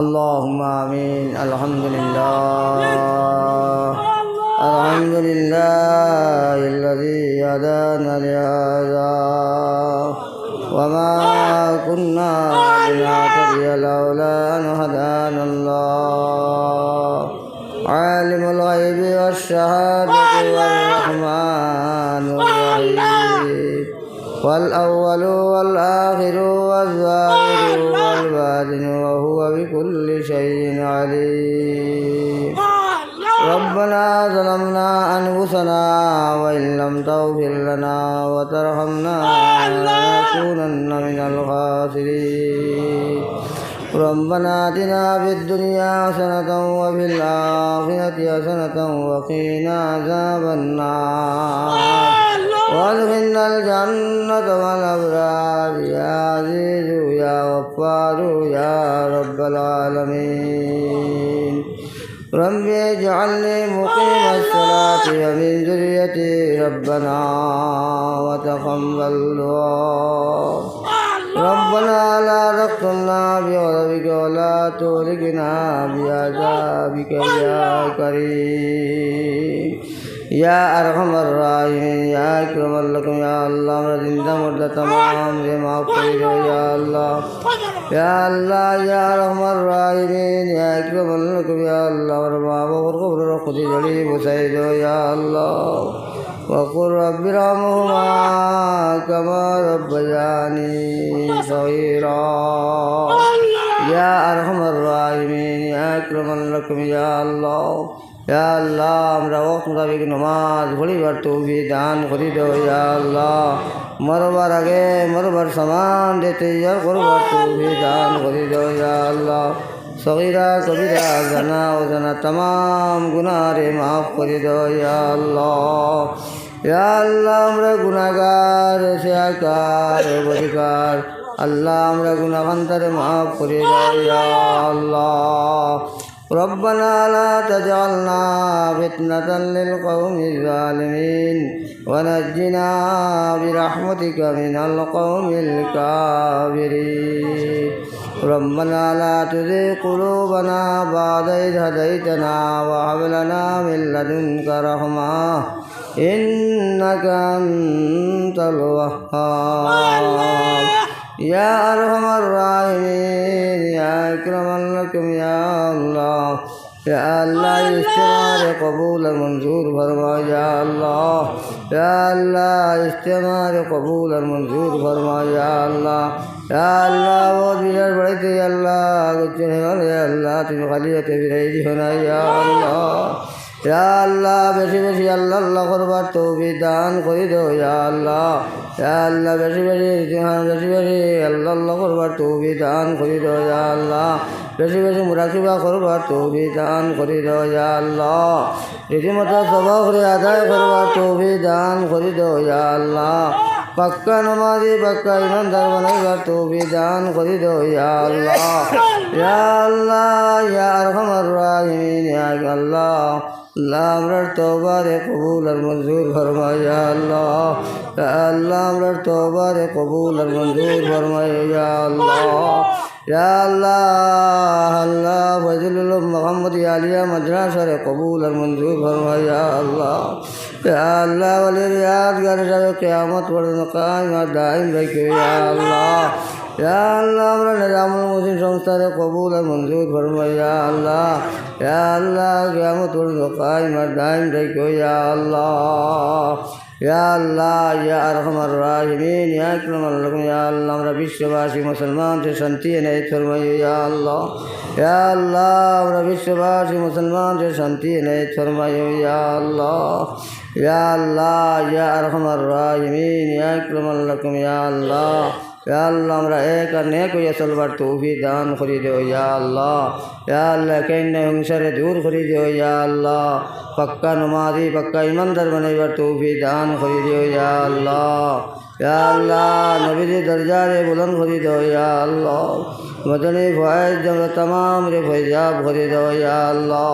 اللهم آمين الحمد لله الحمد لله الذي هدانا لهذا وما كنا لنهتدي لولا أن هدانا الله عالم الغيب والشهادة والعلم والأول والآخر والظاهر والباطن وهو بكل شيء عليم. ربنا ظلمنا أنفسنا وإن لم تغفر لنا وترحمنا لنكونن من الخاسرين. ربنا آتنا في الدنيا حسنة وفي الآخرة حسنة وقنا عذاب النار. وأدخلنا الجنة مع الأبرار يا عزيز يا غفار يا رب العالمين رب اجعلني مقيم الصلاة ومن ذريتي ربنا وتقبل دعاء ربنا لا تقتلنا بغضبك ولا تهلكنا بعذابك يا كريم ইয়া আরহামার রাহিম ইয়া ইকরামাল লাকুম, ইয়া আল্লাহ, আমরা জিন্দা মুর্দা তমাম রে মাফ করে দাও ইয়া আল্লাহ। ইয়া আল্লাহ, ইয়া আরহামার রাহিম ইয়া ইকরামাল লাকুম, ইয়া আল্লাহ, আমরা বাবা ওর কবর খুদি জড়ি বসাই দাও ইয়া আল্লাহ। وقل رب ارحمهما كما ربياني صغيرا يا ارحم الراحمين يا اكرم لكم يا الله আল্লাহ, আমরা ওয়াক্ত মোতাবেক নমাজ পড়িবার তৌফি দান করি দাও আল্লাহ। মরবার আগে মরবার সমান দিতে করবার তৌফি দান করি দাও আল্লাহ। সগিরা, কবিরা, জানা ও জানা তমাম গুনারে মাফ করে দাও আল্লাহ। আল্লাহ, আমরা গুনাগার শেয়াকার অধিকার। আল্লাহ, আমরা গুনাকান্তারে মাফ করে দাও আল্লাহ। ربنا لا تجعلنا فتنة للقوم الظالمين ونجنا برحمتك من القوم الكافرين ربنا لا تزغ قلوبنا بعد إذ هديتنا وهب لنا من لدنك رحمة إنك أنت الوهاب ইয়া আরহামার রাহিমিন ইয়া ইকরামাল লাকুম ইয়া আল্লাহ یا اللہ اجتماع قبول منظور فرما یا اللہ یا اللہ اجتماع قبول منظور فرما یا اللہ یا اللہ وہ دیگر بڑے تھے اللہ کچھ نہیں یا اللہ تجھ خلیت بھی رہی ہونا یا اللہ আল্লাহ, বেশি বেশি আল্লাহ আল্লাহ করবার তৌফি দান করে দেও আল্লাহ। আল্লাহ, বেশি বেশি বেশি বেশি আল্লাহ আল্লাহ করবার তৌফি দান করে দেও আল্লাহ। বেশি বেশি মুরাকিবা করবার তৌফি দান করে দেও আল্লাহ। রীতিমতো সভা করে আদায় করবার তৌফি দান করে দেও আল্লাহ। পাক্কা নমাজি, পাক্কা ইমানদার বানাইবার তৌফি দান করে দেও আল্লাহ। আল্লাহ, ইয়া আরহামার রাহিমিন আল্লাহ। আল্লাহ আমরার তওবারে কবুল আর মঞ্জুর ফরমাই ইয়া আল্লাহ। আল্লাহ আমরার তওবারে কবুল আর মঞ্জুর ফরমাই ইয়া আল্লাহ। আল্লাহ আল্লাহ ফজলুল মোহাম্মদ আলিয়া মাদ্রাসারে কবুল আর মঞ্জুর ফরমাই ইয়া আল্লাহ। আল্লাহ ওয়ালির ইয়াদগার যাবে কিয়ামত পর্যন্ত কায়েম আর দাইম রাখো আল্লাহ। ইয়া কবুল আর মঞ্জুর ফরমাই ইয়া আল্লাহ ইয়া আল্লাহ কিয়ামত পর্যন্ত কায়েম আর দাইম রাখো ইয়া আল্লাহ ইয়া আল্লাহ ইয়া আরহামার রাহিমিন ইয়া আল্লাহ আমরা বিশ্ববাসী মুসলমানদের শান্তি এনে ফরমাই ইয়া আল্লাহ ইয়া আল্লাহ আমরা বিশ্ববাসী মুসলমানদের শান্তি এনে ফরমাই ইয়া আল্লাহ ইয়া আল্লাহ ইয়া আরহামার রাহিমিন আল্লাহ ইয়া আল্লাহ, আমরা এক আর নেক হইয়া চলবার তৌফি দান করি দেও ইয়া আল্লাহ। ইয়া আল্লাহ কেন হিংসারে দূর করি দেও ইয়া আল্লাহ। পাক্কা নমাজি, পাক্কা ইমানদার বানাইবার তৌফি দান করি দেও ইয়া আল্লাহ। ইয়া আল্লাহ নবীজি দরজারে বুলন্দ করি দেও ইয়া আল্লাহ। মদনী ফয়েজ জমা তমাম রে ফৈজাব করে দেও ইয়া আল্লাহ।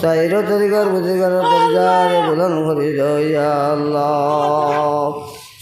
সাইরো তরিকার বুঝিকার দরজারে বুলন্দ করি দেও ইয়া আল্লাহ।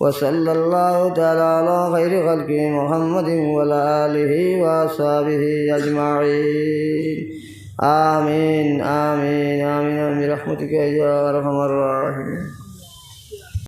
وصلى الله تعالى على خير خلق محمد وعلى آله وأصحابه أجمعين. آمين آمين آمين برحمتك يا أرحم الراحمين.